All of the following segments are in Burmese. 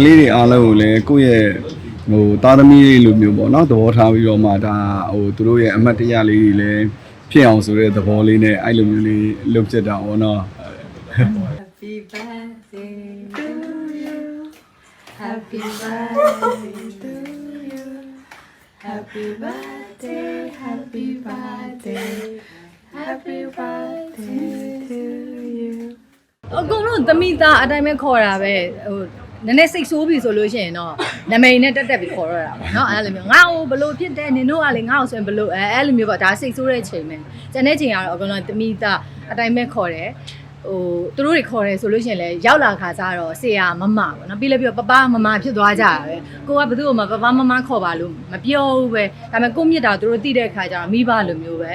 ကလေးတွေအားလုံးကိုလည်းကိုယ့်ရဲ့ဟိုသားသမီးလေးလိုမျိုးပေါ့နော်သဘောထားပြီးတော့မှဒါဟိုသူတို့ရဲ့အမှတ်တရလေးတွေလည်းဖြစ်အောင်ဆိုတဲ့သဘောလေးနဲ့အဲ့လိုမျိုးလေးလုပ်ဖြစ်တာပေါ့နော် Happy birthday to you. Happy birthday to you. Happy birthday, happy birthday, happy birthday to you. အကုန်လုံးသမီးသားအတိုင်းပဲခေါ်တာပဲဟို နည်းနည်းစိတ်ဆိုးပြီဆိုလို့ရှိရင်တော့နာမည်နဲ့တက်တက်ပြီးခေါ်တော့တာပေါ့နော်အဲ့လိုမျိုးငါ့ကိုဘလို့ဖြစ်တယ်နင်တို့ကလေငါ့ကိုဆိုရင်ဘလို့အဲအဲ့လိုမျိုးပေါ့ဒါစိတ်ဆိုးတဲ့ချိန်ပဲကျန်တဲ့ချိန်ကတော့အကုန်လုံးသမီးသားအတိုင်းပဲခေါ်တယ် ဟိုသူတို့တွေခေါ်တယ်ဆိုလို့ရှိရင်လည်းရောက်လာခါစားတော့ဆေးရမမပေါ့နော်ပြီးလည်းပြီးတော့ပပမမဖြစ်သွားကြတာပဲကိုကဘသူ့ကိုမှပပမမခေါ်ပါလို့မပြောဘူးပဲဒါပေမဲ့ကိုမြစ်တာသူတို့သိတဲ့ခါကျတော့မိဘလိုမျိုးပဲ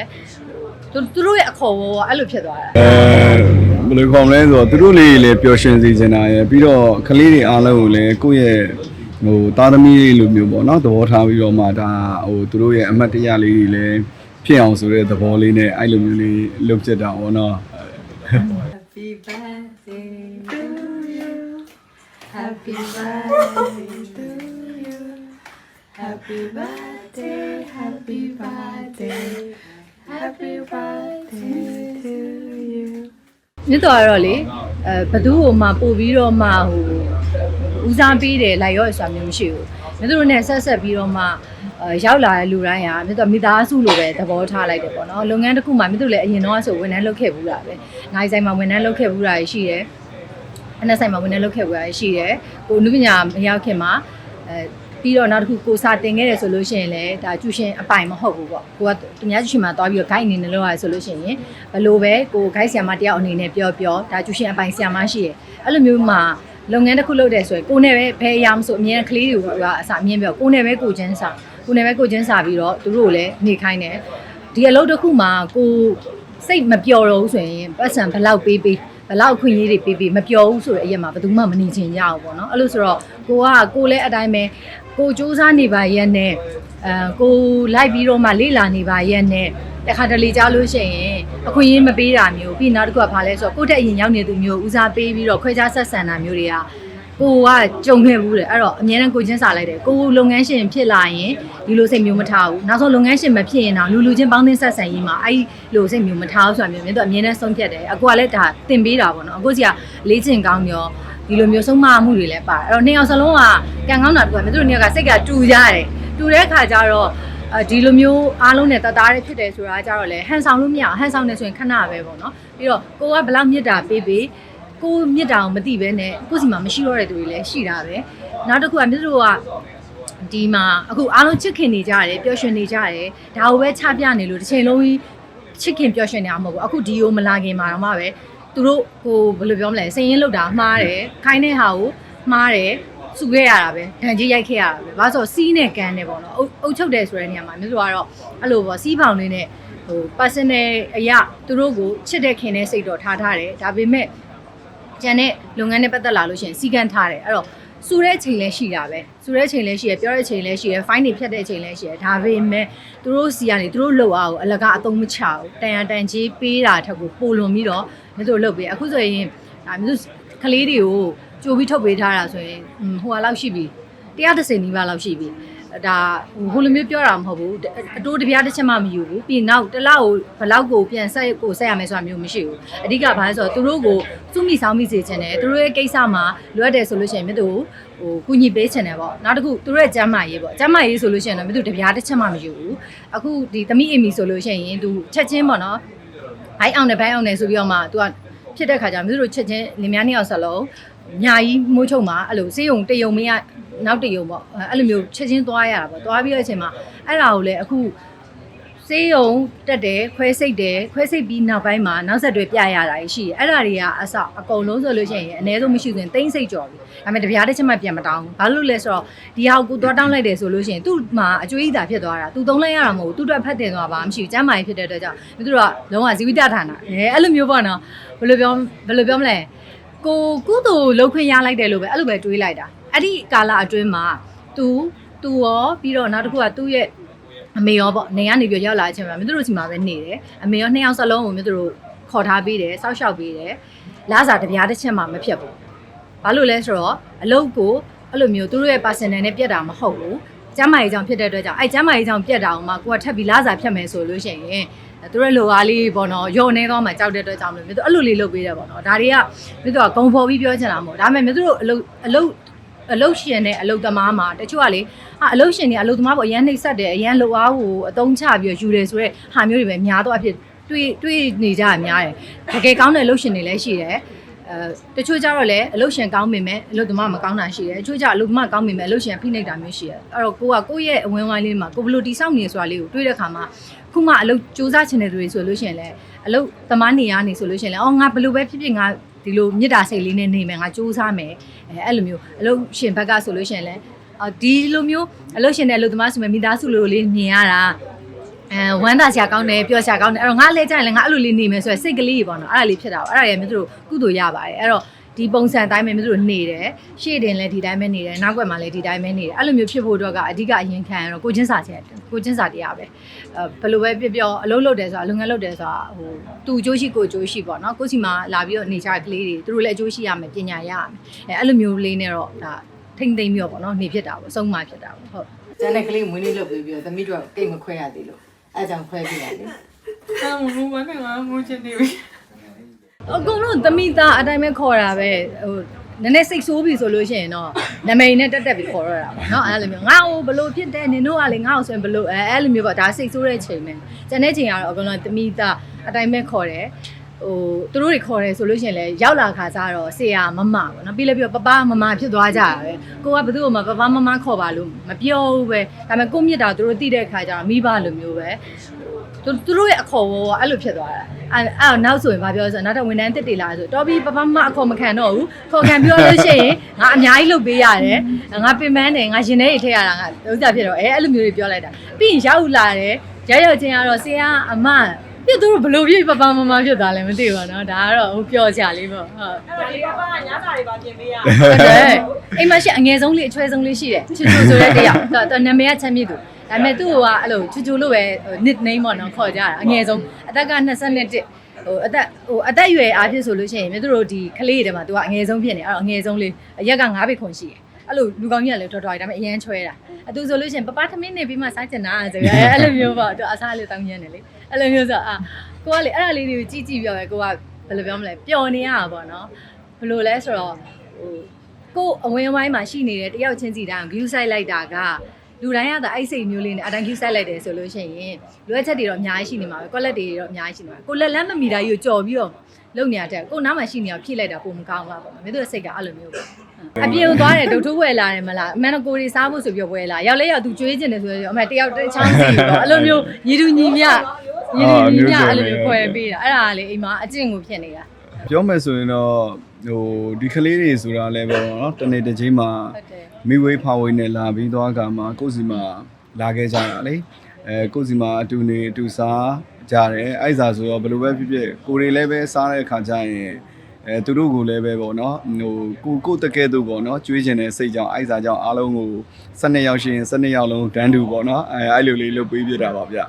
သူသူတို့ရဲ့အခေါ်ဘောကအဲ့လိုဖြစ်သွားတာအဲဘယ်လိုခေါ်မလဲဆိုတော့သူတို့လေးတွေလည်းပျော်ရွှင်စေချင်တာရယ်ပြီးတော့ကလေးတွေအားလုံးကိုလည်းကိုယ့်ရဲ့ဟိုသားသမီးလေးလိုမျိုးပေါ့နော်သဘောထားပြီးတော့မှဒါဟိုသူတို့ရဲ့အမှတ်တရလေးတွေလည်းဖြစ်အောင်ဆိုတဲ့သဘောလေးနဲ့အဲ့လိုမျိုးလေးလုပ်ဖြစ်တာပေါ့နော် Happy birthday to you. Happy birthday, happy birthday, happy birthday to you. မြစ်တော်ကတော့လေအဲဘသူ့ကိုမှပို့ပြီးတော့မှဟိုဦးစားပေးတယ်လိုက်ရော့ဆိုတာမျိုးမရှိဘူးမြစ်တို့နဲ့ဆက်ဆက်ပြီးတော့မှအဲရောက်လာတဲ့လူတိုင်းဟာမြစ်တော်မိသားစုလိုပဲသဘောထားလိုက်တယ်ပေါ့နော်လုပ်ငန်းတစ်ခုမှမြစ်တို့လည်းအရင်တော့ဆိုဝန်ထမ်းလုပ်ခဲ့ဘူးတာပဲနိုင်ဆိုင်မှာဝန်ထမ်းလုပ်ခဲ့ဘူးတာရှိတယ် အနက်ဆိုင်မှာဝန်ထမ်းလုပ်ခဲ့ဘူးတာရှိတယ်ကိုနုပညာမရောက်ခင်မှာအဲပြီးတော့နောက်တစ်ခုကိုစာတင်ခဲ့တယ်ဆိုလို့ရှိရင်လည်းဒါကျူရှင်အပိုင်မဟုတ်ဘူးပေါ့ကိုကသူများကျူရှင်မှာတွားပြီးတော့ guide အနေနဲ့လုပ်ရတယ်ဆိုလို့ရှိရင်ဘလို့ပဲကို guide ဆရာမတယောက်အနေနဲ့ပြောပြောဒါကျူရှင်အပိုင်ဆရာမရှိရယ်အဲ့လိုမျိုးမှာလုပ်ငန်းတစ်ခုလုပ်တယ်ဆိုရင်ကိုနဲ့ပဲဘယ်အရာမဆိုအမြဲတမ်းကလေးတွေကအစာအမြင်ပြောကိုနဲ့ပဲကိုချင်းစာကိုနဲ့ပဲကိုချင်းစာပြီးတော့သူတို့ကိုလည်းနေခိုင်းတယ်ဒီအလုပ်တစ်ခုမှာကိုစိတ်မပျော်တော့ဘူးဆိုရင်ပတ်စံဘလောက်ပေးပေးဘလောက်ခွင့်ရေးတွေပေးပေးမပျော်ဘူးဆိုတဲ့အရက်မှာဘယ်သူမှမနေချင်ကြဘူးပေါ့နော်အဲ့လိုဆိုတော့ကိုကကိုလည်းအတိုင်းပဲကိုစူးစမ်းနေပါရဲ့နဲ့အဲကိုလိုက်ပြီးတော့မှလေ့လာနေပါရဲ့နဲ့တခါတလေကြားလို့ရှိရင်အခွင့်အရေးမပေးတာမျိုးပြီးနောက်တစ်ခုကဘာလဲဆိုတော့ကိုယ့်တက်အရင်ရောက်နေသူမျိုးဦးစားပေးပြီးတော့ခွဲခြားဆက်ဆံတာမျိုးတွေက ကိုကကြုံခဲ့ဘူးတယ်အဲ့တော့အများနဲ့ကိုချင်းစာလိုက်တယ်ကိုလုပ်ငန်းရှင်ဖြစ်လာရင်ဒီလိုစိတ်မျိုးမထားဘူးနောက်ဆုံးလုပ်ငန်းရှင်မဖြစ်ရင်တော့လူလူချင်းပေါင်းသင်းဆက်ဆံရေးမှာအဲ့ဒီလိုစိတ်မျိုးမထားဘူးဆိုတာမျိုးမြင်တော့အများနဲ့ဆုံးဖြတ်တယ်အကူကလည်းဒါတင်ပေးတာပေါ့နော်အခုစီကလေးချင်ကောင်းရောဒီလိုမျိုးဆုံးမမှုတွေလည်းပါတယ်အဲ့တော့နှစ်ယောက်စလုံးကကံကောင်းတာတူတယ်မြင်တို့နှစ်ယောက်ကစိတ်ကတူကြတယ်တူတဲ့ခါကျတော့အဲဒီလိုမျိုးအားလုံးနဲ့တသားတဲ့ဖြစ်တယ်ဆိုတာကြတော့လေဟန်ဆောင်လို့မရအောင်ဟန်ဆောင်နေဆိုရင်ခဏပဲပေါ့နော်ပြီးတော့ကိုကဘလောက်မြစ်တာပေးပေး ကိုမြစ်တာကိုမသိပဲနဲ့ကိုစီမှာမရှိတော့တဲ့သူတွေလည်းရှိတာပဲနောက်တစ်ခုကမြစ်တို့ကဒီမှာအခုအားလုံးချစ်ခင်နေကြတယ်ပျော်ရွှင်နေကြတယ်ဒါကိုပဲချပြနေလို့တစ်ချိန်လုံးကြီးချစ်ခင်ပျော်ရွှင်နေအောင်မဟုတ်ဘူးအခုဒီကိုမလာခင်မှာတော့မှပဲသူတို့ဟိုဘယ်လိုပြောမလဲစင်ရင်လောက်တာမှားတယ်ခိုင်းတဲ့ဟာကိုမှားတယ်စုခဲ့ရတာပဲဒဏ်ကြီးရိုက်ခဲ့ရတာပဲဘာလို့ဆိုစီးနဲ့ကန်းနဲ့ပေါ့နော်အုပ်အုပ်ချုပ်တယ်ဆိုတဲ့နေရာမှာမျိုးဆိုတော့အဲ့လိုပေါ့စီးဖောင်လေးနဲ့ဟို personal အရာသူတို့ကိုချစ်တဲ့ခင်တဲ့စိတ်တော့ထားထားတယ်ဒါပေမဲ့ ကျန်တဲ့လုပ်ငန်းနဲ့ပတ်သက်လာလို့ရှိရင်စီကန်းထားတယ်အဲ့တော့စူတဲ့ချိန်လည်းရှိတာပဲစူတဲ့ချိန်လည်းရှိရပြောတဲ့ချိန်လည်းရှိရ fine တွေဖြတ်တဲ့ချိန်လည်းရှိရဒါပေမဲ့သူတို့စီကနေသူတို့လောက်အောင်အလကအသုံးမချဘူးတန်ရတန်ကြီးပေးတာထက်ကိုပိုလွန်ပြီးတော့မျိုးတို့လုပ်ပေးအခုဆိုရင်ဒါမျိုးကလေးတွေကိုကြိုပြီးထုတ်ပေးထားတာဆိုရင်ဟိုဟာလောက်ရှိပြီ130နီးပါးလောက်ရှိပြီ ဒါဟိုလိုမျိုးပြောတာမဟုတ်ဘူးအတိုးတပြားတစ်ချက်မှမယူဘူးပြီးနောက်တစ်လောက်ကိုဘလောက်ကိုပြန်ဆက်ကိုဆက်ရမယ်ဆိုတာမျိုးမရှိဘူးအဓိကဘာလဲဆိုတော့သူတို့ကိုစုမိဆောင်မိစေချင်တယ်သူတို့ရဲ့ကိစ္စမှာလိုအပ်တယ်ဆိုလို့ရှိရင်မြတ်တို့ဟိုကုညီပေးချင်တယ်ပေါ့နောက်တစ်ခုသူတို့ရဲ့ကျမ်းမာရေးပေါ့ကျမ်းမာရေးဆိုလို့ရှိရင်တော့မြတ်တို့တပြားတစ်ချက်မှမယူဘူးအခုဒီသမီးအမီဆိုလို့ရှိရင်သူချက်ချင်းပေါ့နော်ဘိုင်းအောင်နဲ့ဘိုင်းအောင်နဲ့ဆိုပြီးတော့မှသူကဖြစ်တဲ့ခါကျမြတ်တို့ချက်ချင်းလင်မယားနှစ်ယောက်ဆက်လုံးညာကြီးမိုးချုံမှာအဲ့လိုစေးုံတယုံမင်းက နောက်တယုံပေါ့အဲ့လိုမျိုးချက်ချင်းသွားရတာပေါ့သွားပြီးတဲ့အချိန်မှာအဲ့ဒါကိုလည်းအခုစေးုံတက်တယ်ခွဲစိတ်တယ်ခွဲစိတ်ပြီးနောက်ပိုင်းမှာနောက်ဆက်တွဲပြရတာရှိတယ်အဲ့ဒါတွေကအစအကုန်လုံးဆိုလို့ရှိရင်အ ਨੇ ဆုံးမရှိဆိုရင်တိမ့်စိတ်ကြော်ပြီဒါပေမဲ့တပြားတစ်ချက်မှပြန်မတောင်းဘူးဘာလို့လဲဆိုတော့ဒီဟာကိုသွားတောင်းလိုက်တယ်ဆိုလို့ရှိရင်သူ့မှာအကျွေးအသာဖြစ်သွားတာသူသုံးလိုက်ရတာမဟုတ်ဘူးသူ့အတွက်ဖတ်တင်သွားပါမရှိဘူးကျမ်းမာရေးဖြစ်တဲ့အတွက်ကြောင့်သူတို့ကလုံးဝဇီဝိတဌာနအဲအဲ့လိုမျိုးပေါ့နော်ဘယ်လိုပြောဘယ်လိုပြောမလဲကိုကုသိုလ်လှုပ်ခွင့်ရလိုက်တယ်လို့ပဲအဲ့လိုပဲတွေးလိုက်တာ အဲ့ဒီကာလအတွင်းမှာ तू तू ရောပြီးတော့နောက်တစ်ခုကသူ့ရဲ့အမေရောပေါ့နေကနေပြီးရောက်လာတဲ့အချိန်မှာမြို့တို့စီမှာပဲနေတယ်အမေရောနှစ်ယောက်စလုံးကိုမြို့တို့ခေါ်ထားပေးတယ်စောက်ရှောက်ပေးတယ်လာစားတပြားတစ်ချက်မှမဖြတ်ဘူးဘာလို့လဲဆိုတော့အလုတ်ကိုအဲ့လိုမျိုးသူတို့ရဲ့ personal နဲ့ပြက်တာမဟုတ်ဘူးကျမ်းမာရေးကြောင့်ဖြစ်တဲ့အတွက်ကြောင့်အဲ့ကျမ်းမာရေးကြောင့်ပြက်တာအောင်မှကိုကထပ်ပြီးလာစာဖြတ်မယ်ဆိုလို့ရှိရင်သူတို့လိုအားလေးပေါ့နော်ယောနေတော့မှကြောက်တဲ့အတွက်ကြောင့်မလို့မျိုးသူအဲ့လိုလေးလုပ်ပေးတယ်ပေါ့နော်ဒါတွေကမျိုးသူကဂုံဖော်ပြီးပြောချင်တာမဟုတ်ဒါပေမဲ့မျိုးသူတို့အလုပ်အလုပ် အလုတ်ရှင်နဲ့အလုတ်သမားမှာတချို့ကလေအာအလုတ်ရှင်တွေအလုတ်သမားပေါ့အရန်နှိပ်ဆက်တယ်အရန်လောက်အားကိုအတုံးချပြီးယူတယ်ဆိုတော့ဟာမျိုးတွေပဲများတော့အဖြစ်တွေးတွေးနေကြရများတယ်တကယ်ကောင်းတဲ့အလုတ်ရှင်တွေလည်းရှိတယ် အဲတချို့ကြတော့လည်းအလုတ်ရှင်ကောင်းမိမယ်အလုတ်သမားမကောင်းတာရှိတယ်တချို့ကြအလုတ်သမားကောင်းမိမယ်အလုတ်ရှင်ဖိနှိပ်တာမျိုးရှိတယ်အဲ့တော့ကိုကကိုယ့်ရဲ့အဝင်ဝိုင်းလေးမှာကိုဘယ်လိုတိဆောက်နေဆိုတာလေးကိုတွေးတဲ့ခါမှာခုမှအလုတ်စူးစမ်းချင်တဲ့သူတွေဆိုလို့ရှိရင်လည်းအလုတ်သမားနေရနေဆိုလို့ရှိရင်လည်းအော်ငါဘယ်လိုပဲဖြစ်ဖြစ်ငါဒီလိုမြစ်တာစိတ်လေးနဲ့နေမယ်ငါစူးစမ်းမယ်အဲအဲ့လိုမျိုးအလုတ်ရှင်ဘက်ကဆိုလို့ရှိရင်လည်းအော်ဒီလိုမျိုးအလုတ်ရှင်တဲ့အလုတ်သမားဆိုမှမိသားစုလိုလေးမြင်ရတာ အဲဝမ်းသာစရာကောင်းတယ်ပျော်စရာကောင်းတယ်အဲ့တော့ငါလဲကြရင်လည်းငါအဲ့လိုလေးနေမယ်ဆိုရယ်စိတ်ကလေးကြီးပေါ့နော်အဲ့ဒါလေးဖြစ်တာပေါ့အဲ့ဒါရယ်မျိုးတို့ကုသိုလ်ရပါတယ်အဲ့တော့ဒီပုံစံအတိုင်းပဲမျိုးတို့နေတယ်ရှေ့တင်လည်းဒီတိုင်းပဲနေတယ်နောက်ွက်မှာလည်းဒီတိုင်းပဲနေတယ်အဲ့လိုမျိုးဖြစ်ဖို့တော့ကအဓိကအရင်ခံရတော့ကိုချင်းစာချက်ကိုချင်းစာတရားပဲအဲဘယ်လိုပဲပြပြောအလုပ်လုပ်တယ်ဆိုတာလုပ်ငန်းလုပ်တယ်ဆိုတာဟိုသူအကျိုးရှိကိုအကျိုးရှိပေါ့နော်ကိုစီမှာလာပြီးတော့နေကြတဲ့ကလေးတွေသူတို့လည်းအကျိုးရှိရမယ်ပညာရရမယ်အဲအဲ့လိုမျိုးလေးနဲ့တော့ဒါထိမ့်သိမ့်ပြီးတော့ပေါ့နော်နေဖြစ်တာပေါ့အဆုံးမဖြစ်တာပေါ့ဟုတ်ကျန်တဲ့ကလေးမွေးနေ့လုပ်ပြီးပြီးတော့သမီးတို့ကကိတ်မခွဲရသေးလို့ အဲ့ကြောင့်ခွဲပြရတယ်။အမူမနဲ့ငါမူချင်နေပြီအကုန်လုံးသမီးသားအတိုင်းပဲခေါ်တာပဲဟိုနည်းနည်းစိတ်ဆိုးပြီဆိုလို့ရှိရင်တော့နမိန်နဲ့တက်တက်ပြီးခေါ်ရတာပေါ့နော်အဲ့လိုမျိုးငါ့ကိုဘလို့ဖြစ်တဲ့နင်တို့ကလေငါ့ကိုဆိုရင်ဘလို့အဲအဲ့လိုမျိုးပေါ့ဒါစိတ်ဆိုးတဲ့ချိန်ပဲကျန်တဲ့ချိန်ကတော့အကုန်လုံးသမီးသားအတိုင်းပဲခေါ်တယ် ဟိုသူတို့တွေခေါ်တယ်ဆိုလို့ရှိရင်လည်းရောက်လာခါစားတော့ဆေးရမမပေါ့နော်ပြီးလည်းပြီးတော့ပပမမဖြစ်သွားကြတာပဲကိုကဘယ်သူ့မှပပမမခေါ်ပါလို့မပြောဘူးပဲဒါပေမဲ့ကိုမြစ်တာသူတို့သိတဲ့ခါကျတော့မိဘလိုမျိုးပဲသူသူတို့ရဲ့အခေါ်ဘောကအဲ့လိုဖြစ်သွားတာအဲ့အဲ့တော့နောက်ဆိုရင်ဘာပြောလဲဆိုတော့နောက်တော့ဝန်ထမ်းတစ်တေလာဆိုတော်ပြီပပမအခေါ်မခံတော့ဘူးခေါ်ခံပြောလို့ရှိရင်ငါအများကြီးလုပ်ပေးရတယ်ငါပင်ပန်းတယ်ငါရင်ထဲတွေထည့်ရတာငါဥစ္စာဖြစ်တော့အဲအဲ့လိုမျိုးတွေပြောလိုက်တာပြီးရင်ရောက်လာတယ်ရောက်ရောက်ချင်းကတော့ဆရာအမ ပြတ်သူတို့ဘလို့ပြိပပမမဖြစ်သွားလဲမသိပါတော့ဒါကတော့ဟိုပြောကြလေးပေါ့ဟုတ်အဲ့တော့ဒီပပကညစာတွေပါပြင်ပေးရအောင်ဟုတ်တယ်အိမ်မှာရှိအငယ်ဆုံးလေးအချွဲဆုံးလေးရှိတယ်ချူချူဆိုတဲ့တယောက်သူနာမည်ကချမ်းမြေ့သူဒါပေမဲ့သူ့ကအဲ့လိုချူချူလို့ပဲ nickname ပေါ့နော်ခေါ်ကြတာအငယ်ဆုံးအသက်က21ဟိုအသက်ဟိုအသက်အရွယ်အားဖြင့်ဆိုလို့ရှိရင်မြတ်တို့ဒီကလေးတွေမှာ तू ကအငယ်ဆုံးဖြစ်နေအဲ့တော့အငယ်ဆုံးလေးအရက်က9ပေခွန်ရှိတယ်အဲ့လိုလူကောင်းကြီးကလည်းတော်တော်ဒါပေမဲ့အရန်ချွဲတာအတူဆိုလို့ရှိရင်ပပထမင်းနေပြီးမှစားကျင်တာဆိုရယ်အဲ့လိုမျိုးပေါ့ तू အစားလေးတောင်းညံ့တယ်လေ အဲ့လိုမျိုးဆိုအာကိုကလေအဲ့ဒါလေးတွေကိုကြည့်ကြည့်ပြောပဲကိုကဘယ်လိုပြောမလဲပျော်နေရတာပေါ့နော်ဘယ်လိုလဲဆိုတော့ဟိုကိုယ်အဝင်းဝိုင်းမှာရှိနေတဲ့တယောက်ချင်းစီတိုင်း view site လိုက်တာကလူတိုင်းကသာအဲ့စိတ်မျိုးလေးနဲ့အတိုင်း view site လိုက်တယ်ဆိုလို့ရှိရင်လိုအပ်ချက်တွေတော့အများကြီးရှိနေမှာပဲ quality တွေတော့အများကြီးရှိနေမှာကိုလက်လန်းမမီတာကြီးကိုကြော်ပြီးတော့လုံနေရတဲ့ကိုနားမှာရှိနေအောင်ဖြည့်လိုက်တာပုံမကောင်းလားပေါ့မင်းတို့စိတ်ကအဲ့လိုမျိုးပေါ့အပြင်ကိုသွားတယ်ဒုတ်ထိုးဝယ်လာတယ်မလားအမှန်တော့ကိုရီစားဖို့ဆိုပြီးဝယ်လာရောက်လဲရောက်သူကျွေးကျင်တယ်ဆိုတော့အမှန်တယောက်တစ်ချောင်းစီပေါ့အဲ့လိုမျိုးညီတူညီမျှ ညီတူညီမျှအဲ့လိုမျိုးခွဲပေးတာအဲ့ဒါကလေအိမ်မှာအကျင့်ကိုဖြစ်နေတာပြောမယ်ဆိုရင်တော့ဟိုဒီကလေးတွေဆိုတာလည်းပဲပေါ့နော်တနေ့တစ်ချိန်မှာဟုတ်တယ်မိဝေးဖာဝေးနဲ့လာပြီးသွားကမှာကိုယ့်စီမှာလာခဲ့ကြတာလေအဲကိုယ့်စီမှာအတူနေအတူစားကြတယ်အဲ့စားဆိုတော့ဘယ်လိုပဲဖြစ်ဖြစ်ကိုယ်တွေလည်းပဲစားတဲ့အခါကျရင်အဲသူတို့ကိုလည်းပဲပေါ့နော်ဟိုကိုကိုတကယ်သူပေါ့နော်ကျွေးကျင်တဲ့စိတ်ကြောင့်အဲ့စားကြောင့်အားလုံးကို12ယောက်ရှိရင်12ယောက်လုံးတန်းတူပေါ့နော်အဲအဲ့လိုလေးလုပ်ပေးပြတာပါဗျ